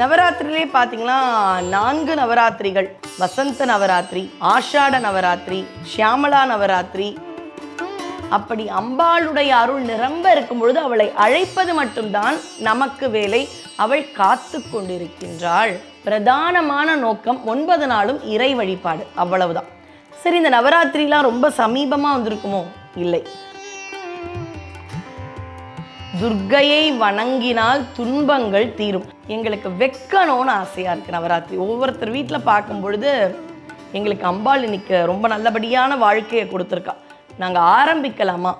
நவராத்திரிலே பார்த்தீங்கன்னா நான்கு நவராத்திரிகள். வசந்த நவராத்திரி ஆஷாட நவராத்திரி ஷியாமலா நவராத்திரி. அப்படி அம்பாளுடைய அருள் நிரம்ப இருக்கும் பொழுது அவளை அழைப்பது மட்டும்தான் நமக்கு வேலை. அவள் காத்து கொண்டிருக்கின்றாள். பிரதானமான நோக்கம் ஒன்பது நாளும் இறை வழிபாடு. அவ்வளவுதான். சரி இந்த நவராத்திரிலாம் ரொம்ப சமீபமாக வந்திருக்குமோ? இல்லை. துர்க்கையை வணங்கினால் துன்பங்கள் தீரும். எங்களுக்கு வெக்கணும்னு ஆசையாக இருக்குது நவராத்திரி. ஒவ்வொருத்தர் வீட்டில் பார்க்கும் பொழுது எங்களுக்கு அம்பாள் இன்னைக்கு ரொம்ப நல்லபடியான வாழ்க்கையை கொடுத்துருக்கா. நாங்கள் ஆரம்பிக்கலாமா?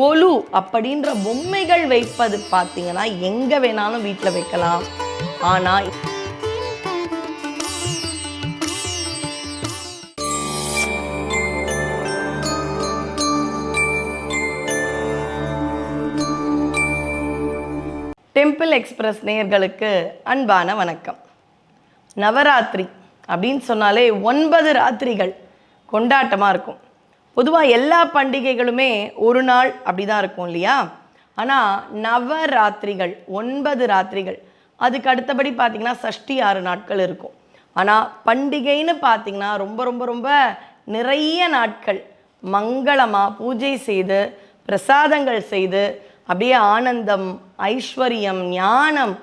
கொலு அப்படின்ற பொம்மைகள் வைப்பது பார்த்தீங்கன்னா எங்கே வேணாலும் வீட்டில் வைக்கலாம். ஆனால் டெம்பிள் எக்ஸ்பிரஸ் நேயர்களுக்கு அன்பான வணக்கம். நவராத்திரி அப்படின்னு சொன்னாலே ஒன்பது ராத்திரிகள் கொண்டாட்டமாக இருக்கும். பொதுவாக எல்லா பண்டிகைகளுமே ஒரு நாள் அப்படி தான் இருக்கும் இல்லையா? ஆனால் நவராத்திரிகள் ஒன்பது ராத்திரிகள் அதுக்கு அடுத்தபடி பார்த்திங்கன்னா சஷ்டி ஆறு நாட்கள் இருக்கும். ஆனால் பண்டிகைன்னு பார்த்திங்கன்னா ரொம்ப ரொம்ப ரொம்ப நிறைய நாட்கள் மங்களமாக பூஜை செய்து பிரசாதங்கள் செய்து அப்படியே ஆனந்தம் ஐஸ்வர்யம் ஞானம்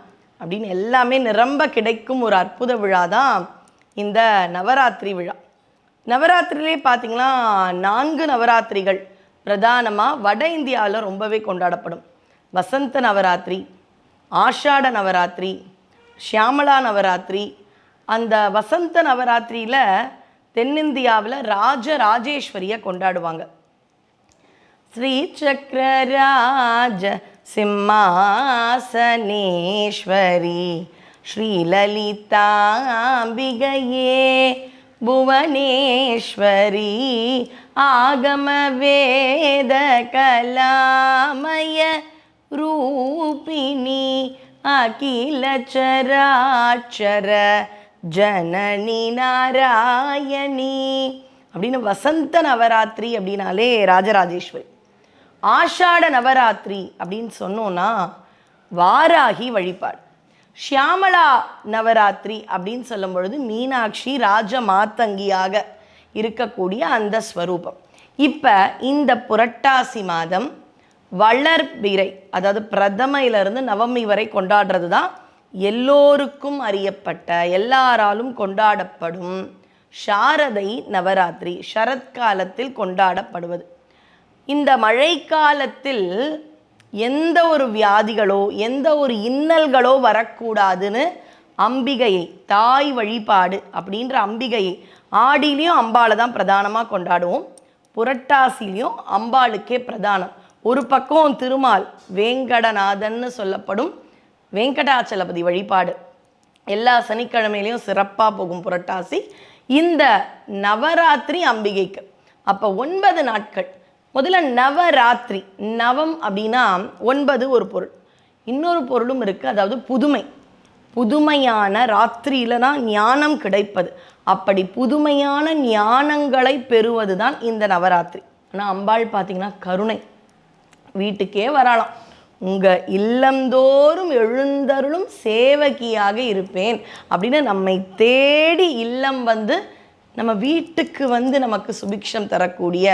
அப்படின்னு எல்லாமே நிரம்ப கிடைக்கும் ஒரு அற்புத விழா தான் இந்த நவராத்திரி விழா. நவராத்திரிலே பார்த்திங்கன்னா நான்கு நவராத்திரிகள் பிரதானமாக வட இந்தியாவில் ரொம்பவே கொண்டாடப்படும். வசந்த நவராத்திரி ஆஷாட நவராத்திரி ஷியாமலா நவராத்திரி. அந்த வசந்த நவராத்திரியில் தென்னிந்தியாவில் ராஜ ராஜேஸ்வரியை கொண்டாடுவாங்க. श्रीचक्रराज सिंहासनेश्वरी श्रीललिताम्बिगये भुवनेश्वरी आगमवेदकलामय रूपिणी अखिलचराक्षर ஜனனி நாராயணி அப்படின்னு வசந்த நவராத்திரி அப்படின்னாலே ராஜராஜேஸ்வரி ஆஷாட நவராத்திரி அப்படின்னு சொன்னோன்னா வாராகி வழிபாடு. ஷியாமலா நவராத்திரி அப்படின்னு சொல்லும் பொழுது மீனாட்சி ராஜ மாத்தங்கியாக இருக்கக்கூடிய அந்த ஸ்வரூபம். இப்போ இந்த புரட்டாசி மாதம் வளர்பிறை அதாவது பிரதமையிலிருந்து நவமி வரை கொண்டாடுறது தான் எல்லோருக்கும் அறியப்பட்ட எல்லாராலும் கொண்டாடப்படும் சாரதை நவராத்திரி சரத்காலத்தில் கொண்டாடப்படுவது. இந்த மழைக்காலத்தில் எந்த ஒரு வியாதிகளோ எந்த ஒரு இன்னல்களோ வரக்கூடாதுன்னு அம்பிகையை தாய் வழிபாடு அப்படின்ற அம்பிகையை ஆடிலையும் அம்பாளை தான் பிரதானமாக கொண்டாடுவோம். புரட்டாசிலையும் அம்பாளுக்கே பிரதானம். ஒரு பக்கம் திருமால் வேங்கடநாதன்னு சொல்லப்படும் வெங்கடாச்சலபதி வழிபாடு. எல்லா சனிக்கிழமையிலையும் சிறப்பாக போகும் புரட்டாசி. இந்த நவராத்திரி அம்பிகைக்கு. அப்போ ஒன்பது நாட்கள். முதல்ல நவராத்திரி நவம் அப்படின்னா ஒன்பது ஒரு பொருள். இன்னொரு பொருளும் இருக்குது அதாவது புதுமை. புதுமையான ராத்திரியில தான் ஞானம் கிடைப்பது. அப்படி புதுமையான ஞானங்களை பெறுவது தான் இந்த நவராத்திரி. ஆனால் அம்பாள் பார்த்தீங்கன்னா கருணை. வீட்டுக்கே வரலாம். உங்கள் இல்லந்தோறும் எழுந்தருளும் சேவகியாக இருப்பேன் அப்படின்னு நம்மை தேடி இல்லம் வந்து நம்ம வீட்டுக்கு வந்து நமக்கு சுபிக்ஷம் தரக்கூடிய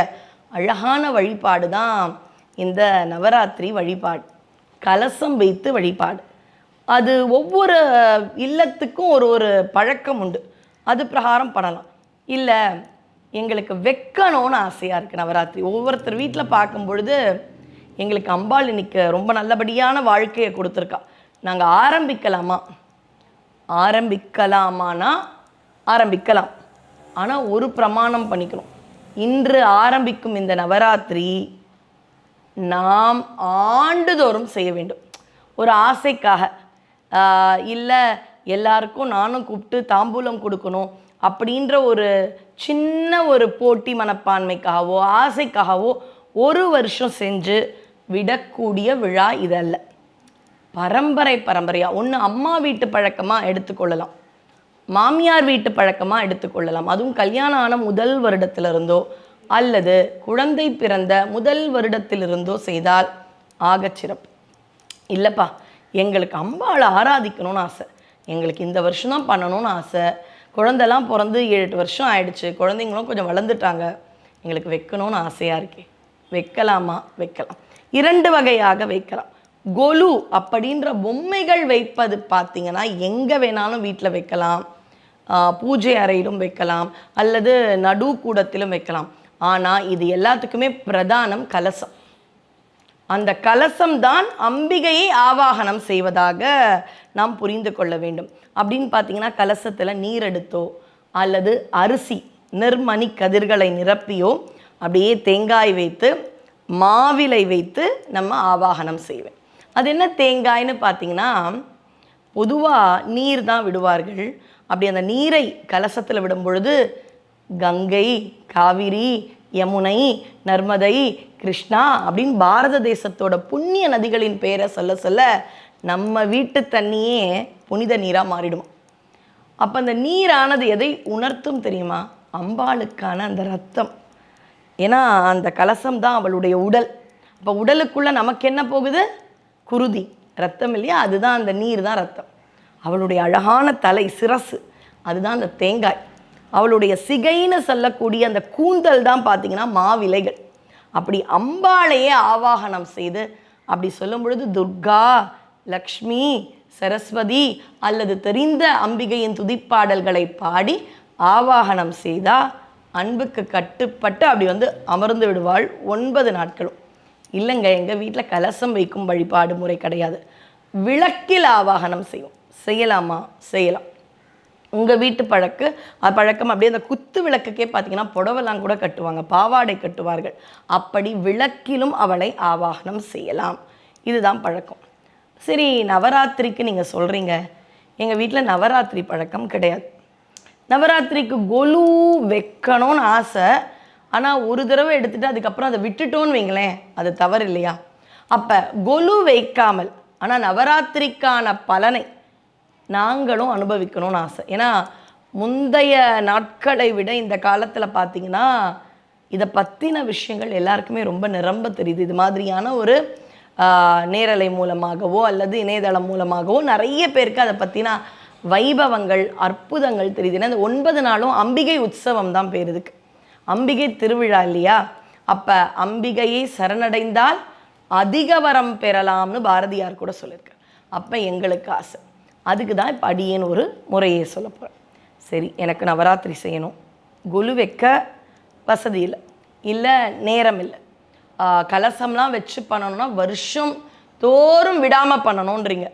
அழகான வழிபாடு தான் இந்த நவராத்திரி வழிபாடு. கலசம் வைத்து வழிபாடு. அது ஒவ்வொரு இல்லத்துக்கும் ஒரு ஒரு பழக்கம் உண்டு. அது பிரகாரம் பண்ணலாம். இல்லை எங்களுக்கு வெக்கணும்னு ஆசையாக இருக்குது நவராத்திரி. ஒவ்வொருத்தர் வீட்டில் பார்க்கும் பொழுது எங்களுக்கு அம்பாள் இன்னைக்கு ரொம்ப நல்லபடியான வாழ்க்கையை கொடுத்துருக்கா. நாங்கள் ஆரம்பிக்கலாமா? ஆரம்பிக்கலாமானா ஆரம்பிக்கலாம். ஆனால் ஒரு பிரமாணம் பண்ணிக்கணும். இன்று ஆரம்பிக்கும் இந்த நவராத்திரி நாம் ஆண்டுதோறும் செய்ய வேண்டும். ஒரு ஆசைக்காக இல்லை எல்லாருக்கும் நானும் கூப்பிட்டு தாம்பூலம் கொடுக்கணும் அப்படின்ற ஒரு சின்ன ஒரு போட்டி மனப்பான்மைக்காகவோ ஆசைக்காகவோ ஒரு வருஷம் செஞ்சு விடக்கூடிய விழா இதல்ல பரம்பரை பரம்பரையாக ஒன்று அம்மா வீட்டு பழக்கமாக எடுத்துக்கொள்ளலாம். மாமியார் வீட்டு பழக்கமாக எடுத்துக்கொள்ளலாம் அதுவும் கல்யாணம் ஆன முதல் வருடத்திலிருந்தோ அல்லது குழந்தை பிறந்த முதல் வருடத்திலிருந்தோ செய்தால் ஆகச் சிறப்பு. இல்லைப்பா எங்களுக்கு அம்பாளை ஆராதிக்கணும்னு ஆசை. எங்களுக்கு இந்த வருஷம் தான் பண்ணணும்னு ஆசை. குழந்தெல்லாம் பிறந்து ஏழு எட்டு வருஷம் ஆயிடுச்சு. குழந்தைங்களும் கொஞ்சம் வளர்ந்துட்டாங்க. எங்களுக்கு வைக்கணும்னு ஆசையாக இருக்கே. வைக்கலாமா? வைக்கலாம். இரண்டு வகையாக வைக்கலாம். கொலு அப்படின்ற பொம்மைகள் வைப்பது பார்த்தீங்கன்னா எங்கே வேணாலும் வீட்டில் வைக்கலாம். பூஜை அறையிலும் வைக்கலாம் அல்லது நடு கூடத்திலும் வைக்கலாம். ஆனால் இது எல்லாத்துக்குமே பிரதானம் கலசம். அந்த கலசம் தான் அம்பிகையை ஆவாகனம் செய்வதாக நாம் புரிந்து கொள்ள வேண்டும். அப்படின்னு பார்த்தீங்கன்னா கலசத்தில் நீர் எடுத்தோ அல்லது அரிசி நெர்மணி கதிர்களை நிரப்பியோ அப்படியே தேங்காய் வைத்து மாவிலை வைத்து நம்ம ஆவாகனம் செய்வேன். அது என்ன தேங்காய்னு பார்த்தீங்கன்னா பொதுவாக நீர் தான் விடுவார்கள். அப்படி அந்த நீரை கலசத்தில் விடும் பொழுது கங்கை காவிரி யமுனை நர்மதை கிருஷ்ணா அப்படின்னு பாரத தேசத்தோட புண்ணிய நதிகளின் பெயரை சொல்ல சொல்ல நம்ம வீட்டு தண்ணியே புனித நீராக மாறிடும்? அப்போ அந்த நீரானது எதை உணர்த்தும் தெரியுமா? அம்பாளுக்கான அந்த ரத்தம். ஏன்னா அந்த கலசம் தான் அவளுடைய உடல். அப்போ உடலுக்குள்ளே நமக்கு என்ன போகுது? குருதி. ரத்தம் இல்லையா? அதுதான் அந்த நீர் தான் ரத்தம். அவளுடைய அழகான தலை சிரசு. அதுதான் அந்த தேங்காய். அவளுடைய சிகைன்னு சொல்லக்கூடிய அந்த கூந்தல் தான் பார்த்தீங்கன்னா மாவிலைகள். அப்படி அம்பாளையே ஆவாகனம் செய்து அப்படி சொல்லும் பொழுது துர்கா லக்ஷ்மி சரஸ்வதி அல்லது தெரிந்த அம்பிகையின் துதிப்பாடல்களை பாடி ஆவாகனம் செய்தா அன்புக்கு கட்டுப்பட்டு அப்படி வந்து அமர்ந்து விடுவாள் ஒன்பது நாட்களும். இல்லைங்க எங்கள் வீட்டில் கலசம் வைக்கும் வழிபாடு முறை கிடையாது. விளக்கில் ஆவாகனம் செய்வோம். செய்யலாமா? செய்யலாம். உங்கள் வீட்டு பழக்கு பழக்கம் அப்படியே அந்த குத்து விளக்குக்கே பார்த்தீங்கன்னா புடவெல்லாம் கூட கட்டுவாங்க பாவாடை கட்டுவார்கள். அப்படி விளக்கிலும் அவளை ஆவாகனம் செய்யலாம். இதுதான் பழக்கம். சரி நவராத்திரிக்கு நீங்கள் சொல்கிறீங்க எங்கள் வீட்டில் நவராத்திரி பழக்கம் கிடையாது. நவராத்திரிக்கு கொலு வைக்கணும்னு ஆசை. ஆனால் ஒரு தடவை எடுத்துகிட்டு அதுக்கப்புறம் அதை விட்டுட்டோன்னு வைங்களேன் அது தவறு இல்லையா அப்போ கொலு வைக்காமல் ஆனால் நவராத்திரிக்கான பலனை நாங்களும் அனுபவிக்கணும்னு ஆசை. ஏன்னா முந்தைய நாட்களை விட இந்த காலத்தில் பார்த்தீங்கன்னா இதை பற்றின விஷயங்கள் எல்லாருக்குமே ரொம்ப நிரம்ப தெரியுது. இது மாதிரியான ஒரு நேரலை மூலமாகவோ அல்லது இணையதளம் மூலமாகவோ நிறைய பேருக்கு அதை பற்றின வைபவங்கள் அற்புதங்கள் தெரியுது. ஏன்னா இந்த ஒன்பது நாளும் அம்பிகை உற்சவம் தான் பேர் இதுக்கு. அம்பிகை திருவிழா இல்லையா? அப்போ அம்பிகையை சரணடைந்தால் அதிக வரம் பெறலாம்னு பாரதியார் கூட சொல்லியிருக்கார். அப்போ எங்களுக்கு ஆசை. அதுக்கு தான் இப்போ அடியேன்னு ஒரு முறையை சொல்ல போகிறேன் சரி எனக்கு நவராத்திரி செய்யணும். குலு வைக்க வசதி இல்லை. இல்லை நேரம் இல்லை. கலசம்லாம் வச்சு பண்ணணும்னா வருஷம் தோறும் விடாமல் பண்ணணுன்றீங்க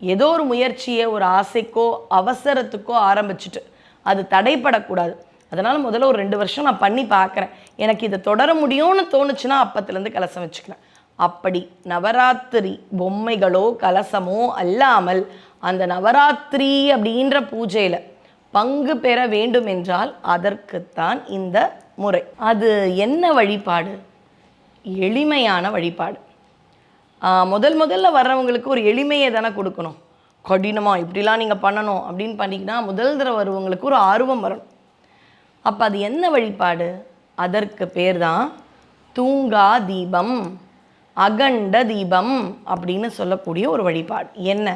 ஏதோ ஒரு முயற்சியை ஒரு ஆசைக்கோ அவசரத்துக்கோ ஆரம்பிச்சுட்டு அது தடைப்படக்கூடாது. அதனால் முதல்ல ஒரு ரெண்டு வருஷம் நான் பண்ணி பார்க்குறேன் எனக்கு இதை தொடர முடியும்னு தோணுச்சுன்னா அப்பத்துலேருந்து கலசம் வச்சுக்கிறேன். அப்படி நவராத்திரி பொம்மைகளோ கலசமோ அல்லாமல் அந்த நவராத்திரி அப்படின்ற பூஜையில் பங்கு பெற வேண்டும் என்றால் அதற்குத்தான் இந்த முறை. அது என்ன வழிபாடு? எளிமையான வழிபாடு. முதல் முதல்ல வர்றவங்களுக்கு ஒரு எளிமையை தானே கொடுக்கணும். கடினமாக இப்படிலாம் நீங்கள் பண்ணணும் அப்படின்னு பண்ணிங்கன்னா முதல் தடவை வருவங்களுக்கு ஒரு ஆர்வம் வரணும். அப்போ அது என்ன வழிபாடு? அதற்கு பேர் தான் தூங்கா தீபம் அகண்ட தீபம் அப்படின்னு சொல்லக்கூடிய ஒரு வழிபாடு. என்ன?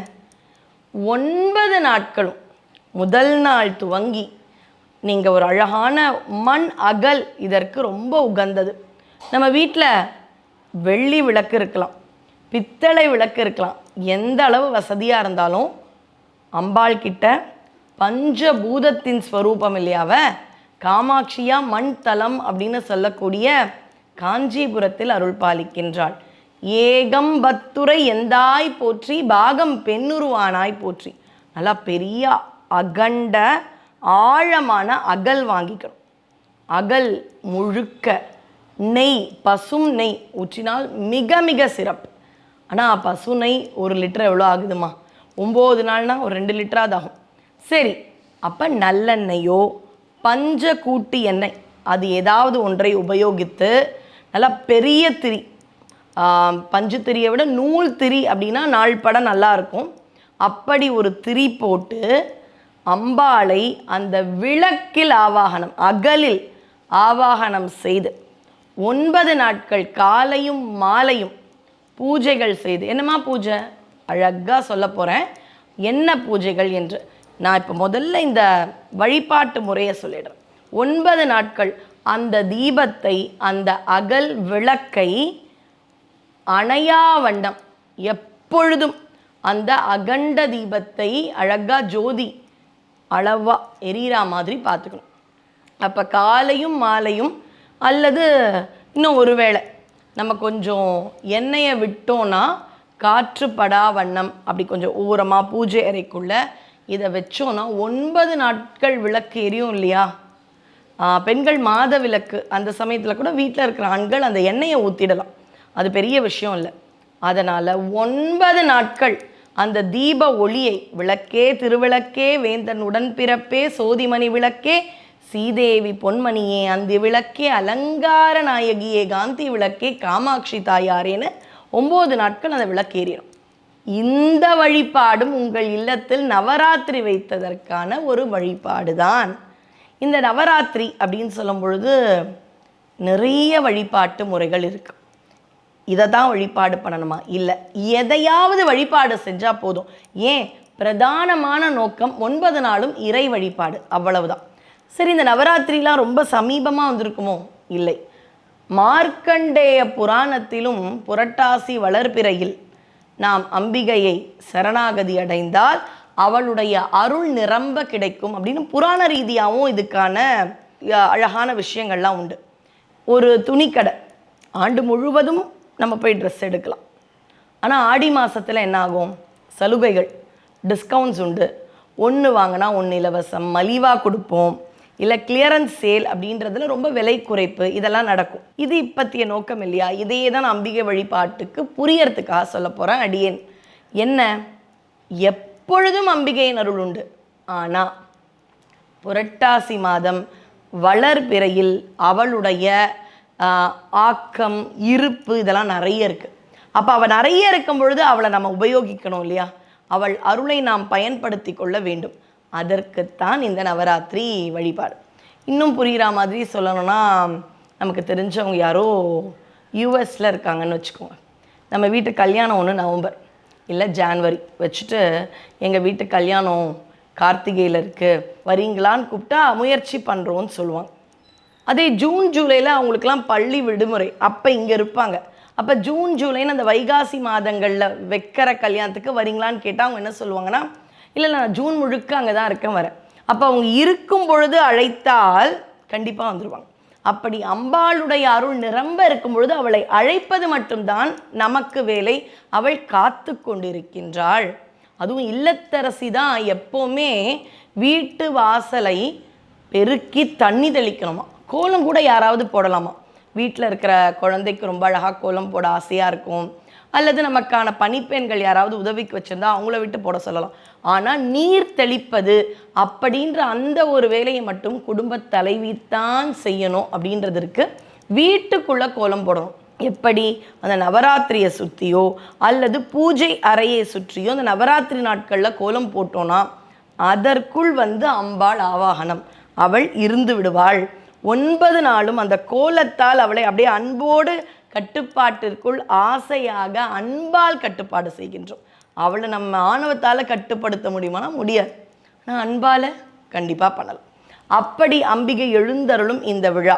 ஒன்பது நாட்களும் முதல் நாள் துவங்கி நீங்கள் ஒரு அழகான மண் அகல் இதற்கு ரொம்ப உகந்தது. நம்ம வீட்டில் வெள்ளி விளக்கு இருக்கலாம் பித்தளை விளக்கு இருக்கலாம் எந்த அளவு வசதியாக இருந்தாலும் அம்பாள் கிட்ட பஞ்சபூதத்தின் ஸ்வரூபம் இல்லையாவ காமாட்சியா மண் தலம் அப்படின்னு சொல்லக்கூடிய காஞ்சிபுரத்தில் அருள் பாலிக்கின்றாள் ஏகம் பத்துரை எந்தாய் போற்றி பாகம் பெண்ணுருவானாய் போற்றி. நல்லா பெரிய அகண்ட ஆழமான அகல் வாங்கிக்கணும். அகல் முழுக்க நெய் பசும் நெய் ஊற்றினால் மிக மிக சிறப்பு. ஆனால் பசு நெய் ஒரு லிட்டர் எவ்வளோ ஆகுதுமா? ஒம்பது நாள்னா ஒரு ரெண்டு லிட்டராது ஆகும். சரி அப்போ நல்லெண்ணெயோ பஞ்ச கூட்டி எண்ணெய் அது ஏதாவது ஒன்றை உபயோகித்து நல்லா பெரிய திரி பஞ்சு திரியை விட நூல் திரி அப்படின்னா நாள் படம் நல்லா இருக்கும். அப்படி ஒரு திரி போட்டு அம்பாளை அந்த விளக்கில் ஆவாகனம் அகலில் ஆவாகனம் செய்து ஒன்பது நாட்கள் காலையும் மாலையும் பூஜைகள் செய்து என்னம்மா பூஜை? அழகாக சொல்ல போகிறேன் என்ன பூஜைகள் என்று நான் இப்போ முதல்ல இந்த வழிபாட்டு முறையை சொல்லிடுறேன். ஒன்பது நாட்கள் அந்த தீபத்தை அந்த அகல் விளக்கை அணையா வண்ணம் எப்பொழுதும் அந்த அகண்ட தீபத்தை அழகா ஜோதி அளவா எரியிற மாதிரி பார்த்துக்கணும். அப்போ காலையும் மாலையும் அல்லது இன்னும் ஒருவேளை நம்ம கொஞ்சம் எண்ணெயை விட்டோன்னா காற்றுப்படா வண்ணம் அப்படி கொஞ்சம் ஓரமாக பூஜை அறைக்குள்ள இதை வச்சோன்னா ஒன்பது நாட்கள் விளக்கு எரியும் இல்லையா? பெண்கள் மாத விளக்கு அந்த சமயத்தில் கூட வீட்டில் இருக்கிற ஆண்கள் அந்த எண்ணெயை ஊற்றிடலாம் அது பெரிய விஷயம் இல்லை. அதனால் ஒன்பது நாட்கள் அந்த தீப ஒளியை விளக்கே திருவிளக்கே வேந்தன் உடன்பிறப்பே சோதிமணி விளக்கே சீதேவி பொன்மணியே அந்த விளக்கே அலங்கார நாயகியே காந்தி விளக்கே காமாட்சி தாயாரேன்னு ஒம்பது நாட்கள் அந்த விளக்கேறிடும் இந்த வழிபாடும் உங்கள் இல்லத்தில் நவராத்திரி வைத்ததற்கான ஒரு வழிபாடு தான் இந்த நவராத்திரி அப்படின்னு சொல்லும் பொழுது நிறைய வழிபாட்டு முறைகள் இருக்குது இதை தான் வழிபாடு பண்ணணுமா? இல்லை எதையாவது வழிபாடு செஞ்சால் போதும். ஏன்? பிரதானமான நோக்கம் ஒன்பது நாளும் இறை வழிபாடு அவ்வளவுதான். சரி இந்த நவராத்திரிலாம் ரொம்ப சமீபமாக வந்திருக்குமோ? இல்லை. மார்க்கண்டேய புராணத்திலும் புரட்டாசி வளர்பிறையில் நாம் அம்பிகையை சரணாகதி அடைந்தால் அவளுடைய அருள் நிரம்ப கிடைக்கும் அப்படின்னு புராண ரீதியாகவும் இதுக்கான அழகான விஷயங்கள்லாம் உண்டு. ஒரு துணிக்கடை ஆண்டு முழுவதும் நம்ம போய் ட்ரெஸ் எடுக்கலாம். ஆனால் ஆடி மாதத்தில் என்ன ஆகும் சலுகைகள் டிஸ்கவுண்ட்ஸ் உண்டு. ஒன்று வாங்கினா ஒன்று இலவசம் மலிவாக கொடுப்போம் இல்லை கிளியரன்ஸ் சேல் அப்படின்றதுல ரொம்ப விலை குறைப்பு இதெல்லாம் நடக்கும். இது இப்பத்திய நோக்கம் இல்லையா? இதையே தான் அம்பிகை வழிபாட்டுக்கு புரியறதுக்காக சொல்ல போகிறேன் அடியேன் என்ன? எப்பொழுதும் அம்பிகையின் அருள் உண்டு. ஆனால் புரட்டாசி மாதம் வளர்பிறையில் அவளுடைய ஆக்கம் இருப்பு இதெல்லாம் நிறைய இருக்குது அப்போ அவள் நிறைய இருக்கும் பொழுது அவளை நம்ம உபயோகிக்கணும் இல்லையா? அவள் அருளை நாம் பயன்படுத்தி கொள்ள வேண்டும். அதற்குத்தான் இந்த நவராத்திரி வழிபாடு. இன்னும் புரிகிற மாதிரி சொல்லணும்னா நமக்கு தெரிஞ்சவங்க யாரோ யூஎஸில் இருக்காங்கன்னு வச்சுக்கோங்க. நம்ம வீட்டு கல்யாணம் ஒன்று நவம்பர் இல்லை ஜான்வரி வச்சுட்டு எங்கள் வீட்டு கல்யாணம் கார்த்திகையில் இருக்குது வரீங்களான்னு கூப்பிட்டா முயற்சி பண்ணுறோன்னு சொல்லுவாங்க. அதே ஜூன் ஜூலையில் அவங்களுக்குலாம் பள்ளி விடுமுறை. அப்போ இங்கே இருப்பாங்க. அப்போ ஜூன் ஜூலைன்னு அந்த வைகாசி மாதங்களில் வைக்கிற கல்யாணத்துக்கு வரீங்களான்னு கேட்டால் அவங்க என்ன சொல்லுவாங்கன்னா இல்லை நான் ஜூன் முழுக்க அங்கே தான் இருக்கேன் வரேன். அப்போ அவங்க இருக்கும் பொழுது அழைத்தால் கண்டிப்பாக வந்துடுவாங்க அப்படி அம்பாளுடைய அருள் நிரம்ப இருக்கும் பொழுது அவளை அழைப்பது மட்டும்தான் நமக்கு வேலை. அவள் காத்து கொண்டிருக்கின்றாள். அதுவும் இல்லத்தரசி தான் எப்போவுமே வீட்டு வாசலை பெருக்கி தண்ணி தெளிக்கணுமா? கோலம் கூட யாராவது போடலாமா? வீட்டில் இருக்கிற குழந்தைக்கு ரொம்ப அழகாக கோலம் போட ஆசையாக இருக்கும். அல்லது நமக்கான பணிப்பெண்கள் யாராவது உதவிக்கு வச்சுருந்தா அவங்கள விட்டு போட சொல்லலாம். ஆனால் நீர் தெளிப்பது அப்படின்ற அந்த ஒரு வேலையை மட்டும் குடும்ப தலைவி தான் செய்யணும் அப்படின்றதற்கு வீட்டுக்குள்ளே வீட்டுக்குள்ள கோலம் போடணும். எப்படி? அந்த நவராத்திரியை சுற்றியோ அல்லது பூஜை அறையை சுற்றியோ அந்த நவராத்திரி நாட்களில் கோலம் போட்டோன்னா அதற்குள் வந்து அம்பாள் ஆவாகனம். அவள் இருந்து விடுவாள். ஒன்பது நாளும் அந்த கோலத்தால் அவளை அப்படியே அன்போடு கட்டுப்பாட்டிற்குள் ஆசையாக அன்பால் கட்டுப்பாடு செய்கின்றோம். அவளை நம்ம ஆணவத்தால் கட்டுப்படுத்த முடியுமானா முடியாது. ஆனால் அன்பால் கண்டிப்பாக பண்ணலாம். அப்படி அம்பிகை எழுந்தருளும் இந்த விழா.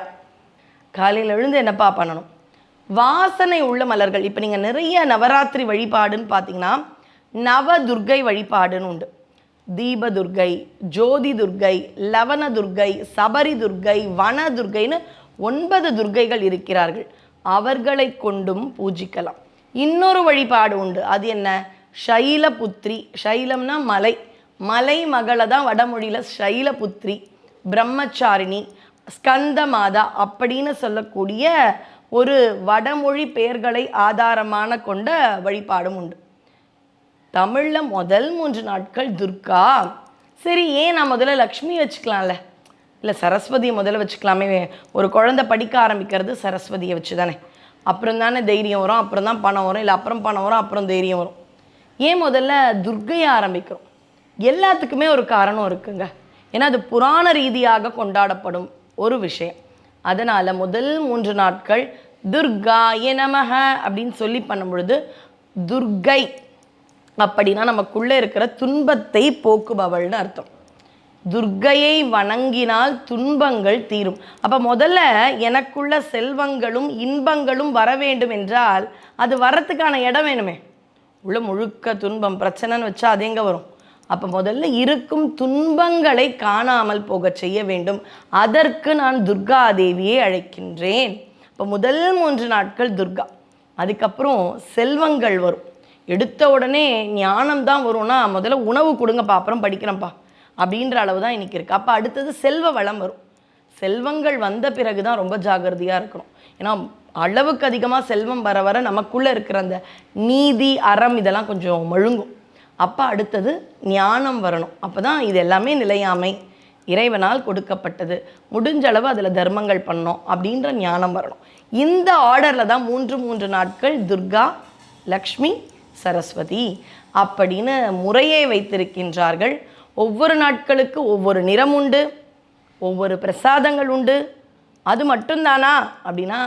காலையில் எழுந்து என்னப்பா பண்ணணும்? வாசனை உள்ள மலர்கள். இப்போ நீங்கள் நிறைய நவராத்திரி வழிபாடுன்னு பார்த்தீங்கன்னா நவதுர்க்கை வழிபாடுன்னு உண்டு. தீபதுர்கை ஜோதி துர்க்கை லவண துர்க்கை சபரி துர்க்கை வன துர்கைன்னு ஒன்பது துர்க்கைகள் இருக்கிறார்கள். அவர்களை கொண்டும் பூஜிக்கலாம். இன்னொரு வழிபாடு உண்டு. அது என்ன? சைலபுத்ரி சைலம்னா மலை. மலை மகளை தான் வடமொழியில் சைலபுத்ரி பிரம்மச்சாரிணி. ஸ்கந்த மாதா அப்படின்னு சொல்லக்கூடிய ஒரு வடமொழி பெயர்களை ஆதாரமான கொண்ட வழிபாடும் உண்டு. தமிழில் முதல் மூன்று நாட்கள் துர்கா. சரி ஏன் நான் முதல்ல லக்ஷ்மி வச்சுக்கலாம்ல? இல்லை சரஸ்வதியை முதல்ல வச்சுக்கலாமே. ஒரு குழந்தை படிக்க ஆரம்பிக்கிறது சரஸ்வதியை வச்சு தானே அப்புறம் தானே தைரியம் வரும் அப்புறம் தான் பணம் வரும் இல்லை அப்புறம் பணம் வரும் அப்புறம் தைரியம் வரும். ஏன் முதல்ல துர்க்கையை ஆரம்பிக்கிறோம்? எல்லாத்துக்குமே ஒரு காரணம் இருக்குங்க. ஏன்னா அது புராண ரீதியாக கொண்டாடப்படும் ஒரு விஷயம். அதனால் முதல் மூன்று நாட்கள் துர்கா நமக அப்படின்னு சொல்லி பண்ணும் பொழுது துர்கை அப்படின்னா நமக்குள்ளே இருக்கிற துன்பத்தை போக்குபவள்னு அர்த்தம். துர்க்கையை வணங்கினால் துன்பங்கள் தீரும். அப்போ முதல்ல எனக்குள்ள செல்வங்களும் இன்பங்களும் வர வேண்டும் என்றால் அது வரத்துக்கான இடம் வேணுமே. உள்ள முழுக்க துன்பம் பிரச்சனைன்னு வச்சா அது எங்கே வரும்? அப்போ முதல்ல இருக்கும் துன்பங்களை காணாமல் போகச் செய்ய வேண்டும். அதற்கு நான் துர்கா தேவியை அழைக்கின்றேன். இப்போ முதல் மூன்று நாட்கள் துர்கா. அதுக்கப்புறம் செல்வங்கள் வரும். எடுத்த உடனே ஞானம் தான் வரும்னா முதல்ல உணவு கொடுங்கப்பா அப்புறம் படிக்கிறேன்ப்பா அப்படின்ற அளவு தான் இன்னைக்கு இருக்குது அப்போ அடுத்தது செல்வ வளம் வரும். செல்வங்கள் வந்த பிறகு தான் ரொம்ப ஜாகிரதையாக இருக்கணும். ஏன்னா அளவுக்கு அதிகமாக செல்வம் வர வர நமக்குள்ளே இருக்கிற அந்த நீதி அறம் இதெல்லாம் கொஞ்சம் மழுங்கும். அப்போ அடுத்தது ஞானம் வரணும். அப்போ தான் இது எல்லாமே நிலையாமை. இறைவனால் கொடுக்கப்பட்டது. முடிஞ்ச அளவு அதில் தர்மங்கள் பண்ணோம் அப்படின்ற ஞானம் வரணும். இந்த ஆர்டரில் தான் மூன்று மூன்று நாட்கள் துர்கா லக்ஷ்மி சரஸ்வதி அப்படின்னு முறையை வைத்திருக்கின்றார்கள். ஒவ்வொரு நாட்களுக்கு ஒவ்வொரு நிறம் உண்டு ஒவ்வொரு பிரசாதங்கள் உண்டு. அது மட்டும்தானா அப்படின்னா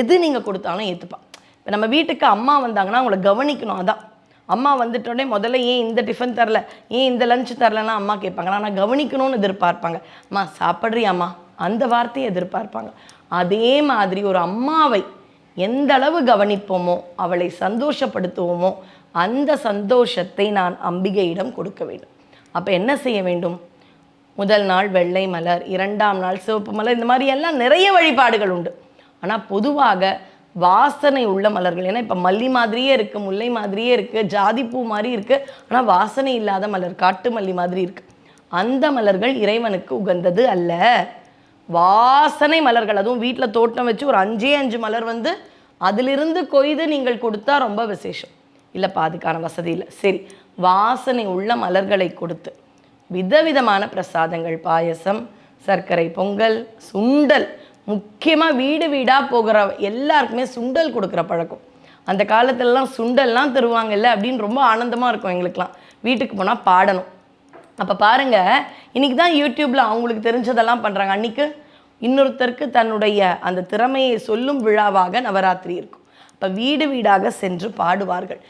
எது நீங்கள் கொடுத்தாலும் ஏற்றுப்பான் இப்போ நம்ம வீட்டுக்கு அம்மா வந்தாங்கன்னா அவங்கள கவனிக்கணும் அதான். அம்மா வந்துட்டோடனே முதல்ல ஏன் இந்த டிஃபன் தரல ஏன் இந்த லஞ்ச் தரலன்னா அம்மா கேட்பாங்க. ஆனால் கவனிக்கணும்னு எதிர்பார்ப்பாங்க. அம்மா சாப்பிட்றியாம்மா? அந்த வார்த்தையை எதிர்பார்ப்பாங்க. அதே மாதிரி ஒரு அம்மாவை எந்த அளவு கவனிப்போமோ அவளை சந்தோஷப்படுத்துவோமோ அந்த சந்தோஷத்தை நான் அம்பிகையிடம் கொடுக்க வேண்டும். அப்போ என்ன செய்ய வேண்டும்? முதல் நாள் வெள்ளை மலர் இரண்டாம் நாள் சிவப்பு மலர் இந்த மாதிரி எல்லாம் நிறைய வழிபாடுகள் உண்டு. ஆனால் பொதுவாக வாசனை உள்ள மலர்கள் ஏன்னா இப்போ மல்லி மாதிரியே இருக்குது முல்லை மாதிரியே இருக்குது ஜாதிப்பூ மாதிரி இருக்குது ஆனால் வாசனை இல்லாத மலர் காட்டு மல்லி மாதிரி இருக்குது அந்த மலர்கள் இறைவனுக்கு உகந்தது அல்ல. வாசனை மலர்கள். அதுவும் வீட்டில் தோட்டம் வச்சு ஒரு அஞ்சே அஞ்சு மலர் வந்து அதிலிருந்து கொய்து நீங்கள் கொடுத்தா ரொம்ப விசேஷம். இல்லைப்பா அதுக்கான வசதி இல்லை. சரி வாசனை உள்ள மலர்களை கொடுத்து விதவிதமான பிரசாதங்கள் பாயசம் சர்க்கரை பொங்கல் சுண்டல் முக்கியமாக வீடு வீடாக போகிற எல்லாருக்குமே சுண்டல் கொடுக்குற பழக்கம். அந்த காலத்துலலாம் சுண்டல்லாம் தருவாங்கல்ல அப்படின்னு ரொம்ப ஆனந்தமாக இருக்கும் எங்களுக்கெலாம் வீட்டுக்கு போனால் பாடணும். அப்போ பாருங்க இன்னைக்கு தான் யூடியூப்பில் அவங்களுக்கு தெரிஞ்சதெல்லாம் பண்ணுறாங்க அன்றைக்கி இன்னொருத்தருக்கு தன்னுடைய அந்த திறமையை சொல்லும் விழாவாக நவராத்திரி இருக்கும். அப்போ வீடு வீடாக சென்று பாடுவார்கள்.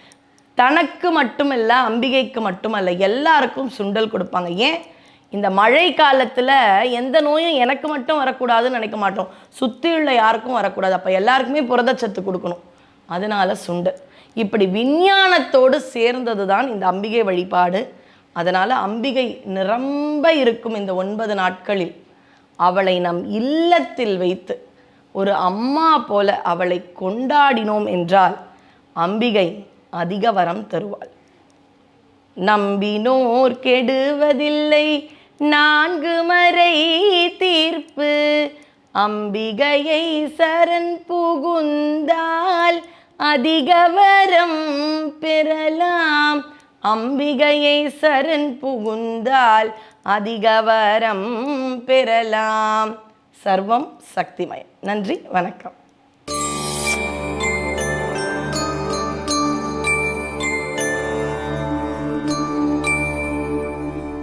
தனக்கு மட்டுமல்ல அம்பிகைக்கு மட்டுமல்ல எல்லாருக்கும் சுண்டல் கொடுப்பாங்க. ஏன்? இந்த மழை காலத்தில் எந்த நோயும் எனக்கு மட்டும் வரக்கூடாதுன்னு நினைக்க மாட்டோம். சுற்றியுள்ள யாருக்கும் வரக்கூடாது. அப்போ எல்லாருக்குமே புரதச்சத்து கொடுக்கணும். அதனால சுண்டல். இப்படி விஞ்ஞானத்தோடு சேர்ந்தது தான் இந்த அம்பிகை வழிபாடு. அதனால் அம்பிகை நிரம்ப இருக்கும் இந்த ஒன்பது நாட்களில். அவளை நம் இல்லத்தில் வைத்து ஒரு அம்மா போல அவளை கொண்டாடினோம் என்றால் அம்பிகை அதிக வரம் தருவாள். நம்பினோர் கெடுவதில்லை. நான்கு மறை தீர்ப்பு. அம்பிகையை சரண் புகுந்தால் அதிக வரம் பெறலாம். அம்பிகையை சரண் புகுந்தால் அதிகவரம் பெறலாம். சர்வம் சக்திமயம். நன்றி வணக்கம்.